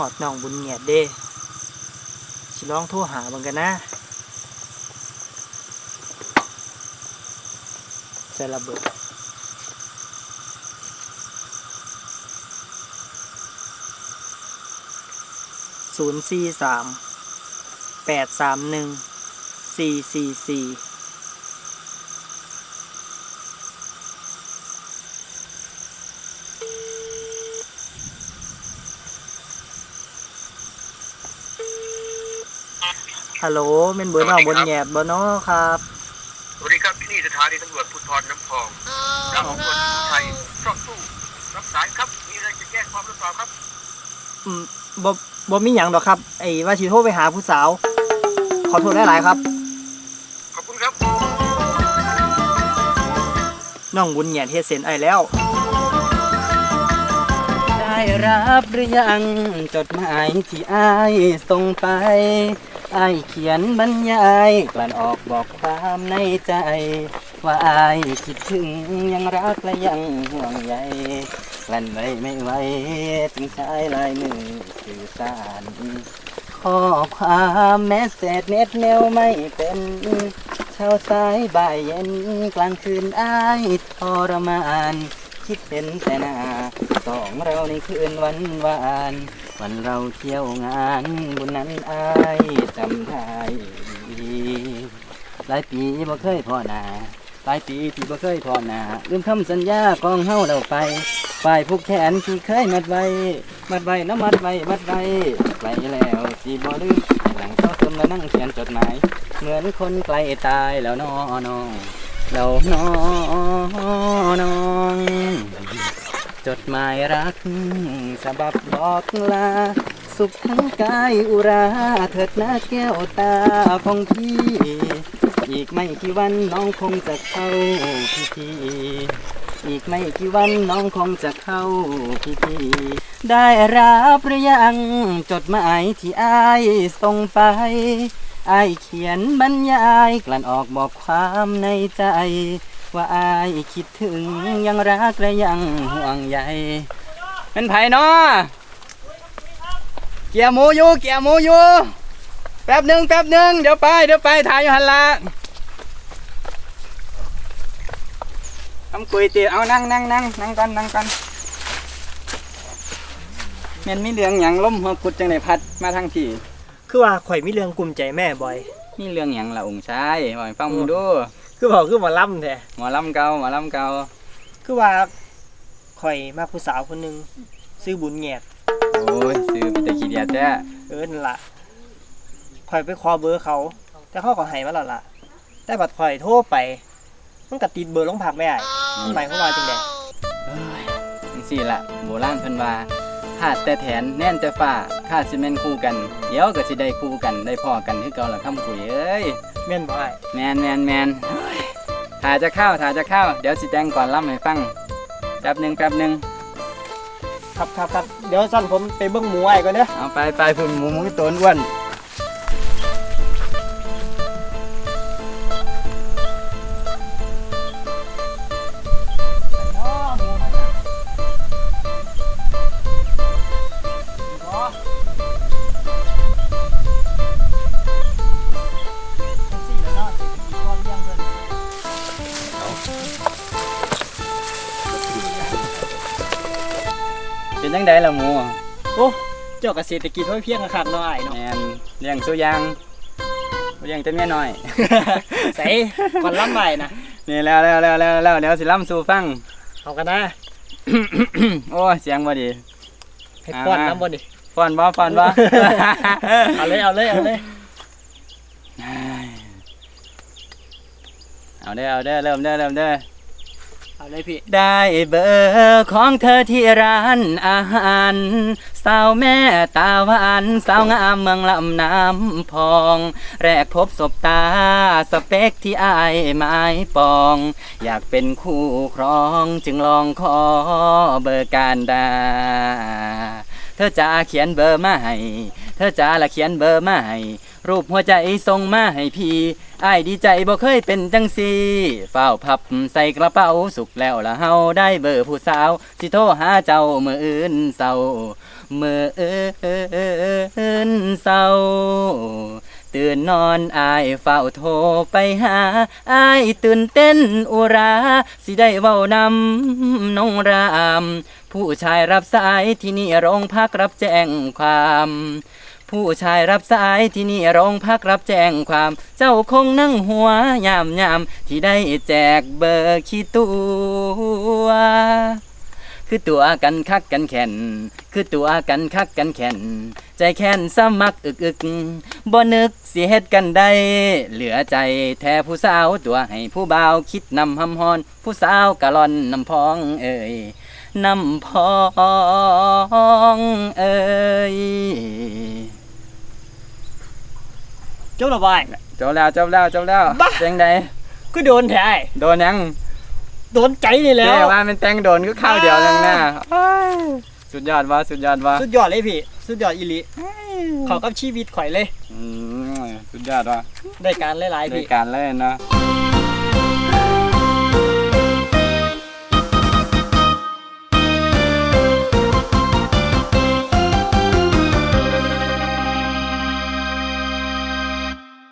อดน้องบุญเงียดเด้สิลองโทรหาเบิ่งกันนะใส่ระเบิดศูนย์สี่สามแปดสามหนึ่งสี่สี่สี่ ฮัลโหลเมนเบอร์น้องบนแหยบบ่เนาะครับสวัสดีครับที่นี่สถานีตำรวจภูธรน้ำพองรับตำรวจไทยซ่อมตู้รับสายครับมีอะไรจะแจ้งความหรือเปล่าครับอืมบ่บ่มีหยังดอกครับ ไอ้ว่าสิโทรไปหาผู้สาว ขอโทษหลายๆครับขอบคุณครับน้องบุญแหยดเฮ็ดเซ็นไอ้แล้ว ได้รับหรือยังจดหมายที่อ้ายส่งไป อายเขียนบรรยายกลั่นออกบอกความในใจ ว่าอายคิดถึงยังรักและยังห่วงใยกลั่นไว้ไม่ไหวจึงใช้ลายมือสื่อสารข้อความแมสเซจเน็ตเมลไม่เป็นเช้าสายบ่ายเย็นกลางคืนอายทรมาน คิดเห็นแต่หน้าสองเราในคืนวันวาน วันเราเที่ยวงานบุญนั้นอายจำได้หลายปีบ่เคยพอหนาหลายปีที่บ่เคยพอหนาลืมคำสัญญาของเฮาเราไปฝ่ายผูกแขนที่เคยมัดไว้ มัดไว้น้ำมัดไว้ มัดไว้ไกลแล้วสิบ่ลืมหลังเศร้าซึมแล้วนั่งเขียนจดหมาย เหมือนคนไกลตายแล้วน้อน้องเราน้อน้อง จดหมายรักฉบับบอกลา สุขทั้งกายอุรา เถิดหน้าแก้วตาของพี่ อีกไม่กี่วันน้องคงจะเข้าพิธีอีกไม่กี่วันน้องคงจะเข้าพิธีได้รับหรือยังจดหมายที่อายส่งไปอายเขียนบรรยายกลั่นออกบอกความในใจ ว่าอายคิดถึงยังรักและยังห่วงใยเป็นไผเนาะเกียร์หมูอยู่เกียร์หมูอยู่แป๊บหนึ่งแป๊บหนึ่งเดี๋ยวไปเดี๋ยวไปถ่ายอยู่หันละทำกุยตีเอานั่งนั่งนั่งนั่งกันนั่งกันแม่นมีเรื่องหยังล้มหัวกุดจังไดพัดมาทางพี่ คือว่าข่อยมีเรื่องกลุ่มใจแม่บ่อย มีเรื่องหยังละองค์ชายบอกให้ฟังมึงดู คือบอกคือหมอล่ำแท้หมอลำเก่าหมอลำเก่าคือว่าข่อยมาผู้สาวคนหนึงซื้อบุญแหยดโอ้ยซื้อไปแต่ขี้เดียดแท้เออนั่นล่ะข่อยไปขอเบอร์เขา แต่เขาก็ให้มาแล้วล่ะ แต่บัดข่อยโทรไปมันก็ติดเบอร์ลงผักไม่ได้มันหมายความว่าจังไดเอ้ยจังสี่ละโบราณเพิ่นว่า ขาดแต่แถนแน่นแต่ฟ้าขาดสิแม่นคู่กัน เดี๋ยวก็สิได้คู่กันได้พ่อกันคือเก่าละคำคุยเอ้ยแม่นบ่อ้ายแมนแมนแมนเฮ้ยถ่าจะเข้าถ่าจะเข้า เดี๋ยวสิแต่งก่อนล่ำให้ฟังแป๊บหนึ่งแป๊บหนึ่งครับครับครับเดี๋ยวสั่นผมไปเบิ่งหมูไอ้ก่อนเด้อเอาไปไปพุ่นหมูหมูตัวอ้วน เป็นจังไดล่ะหมูโอ้เจ้าเกษตรกิจห้อยเพียงคักๆเนาะอ้ายเนาะแมนเลี้ยงสุอยางเลี้ยงแต่เมียน้อยใส่ก่อนล่ำใหม่นะนี่แล้วแล้วแล้วแล้วแล้วเดี๋ยวสิล่ำสู่ฟัง เอากันนะโอ้ยเสียงบ่ดีให้ป้อนอ่าน้ำบ่ดิฟ้อนบ่ฟ้อนบ่เอาเลยเอาเลยเอาเลยเอาเด้อเอาเด้อเริ่มเด้อเริ่มเด้อ เอาเลยพี่ ได้เบอร์ของเธอที่ร้านอาหารสาวแม่ตาหวานสาวงามเมืองลำน้ำพอง แรกพบศบตาสเปคที่อายหมายปอง อยากเป็นคู่ครองจึงลองขอเบอร์การดา เธอจะเขียนเบอร์มาให้ เธอจะละเขียนเบอร์มาให้รูปหัวใจส่งมาให้พี่อ้ายดีใจบ่เคยเป็นจังสีเฝ้าพับใส่กระเป๋าสุกแล้วละเฮาได้เบอร์ผู้สาว สิโทรหาเจ้าเมื่ออื่นเศร้าเมื่ออื่นเศร้าตื่นนอนอายเฝ้าโทรไปหาอายตื่นเต้นอุรา สิได้เว้านำน้องราม ผู้ชายรับสายที่นี่โรงพักรับแจ้งความ ผู้ชายรับสายที่นี่โรงพักรับแจ้งความเจ้าคงนั่งหัวยามยามที่ได้แจกเบอร์ขี้ตัวคือตัวกันคักกันแข่น คือตัวกันคักกันแข่น ใจแค้นสมักอึกอึกบ่นึกสิเฮ็ดกันได้ เหลือใจแท้ผู้สาวตัวให้ผู้บ่าวคิดนำหำฮอน ผู้สาวกะล่อนนำพองเอ่ยนำพองเอ่ย เจ้าละบาย จบแล้วจบแล้วจบแล้วบ้าจังใดก็โดนแท้อ้ายโดนยังโดนใจนี่แล้เจ๊วว่ามันแต่งโดนก็ข้าวเดียวนึงนะสุดยอดวะสุดยอดวะสุดยอดเลยพี่ สุดยอดอีหลีเขอกับชีวิตข่อยเลย อืมสุดยอดวะได้การหลายๆในพี่ การเล่นเนาะ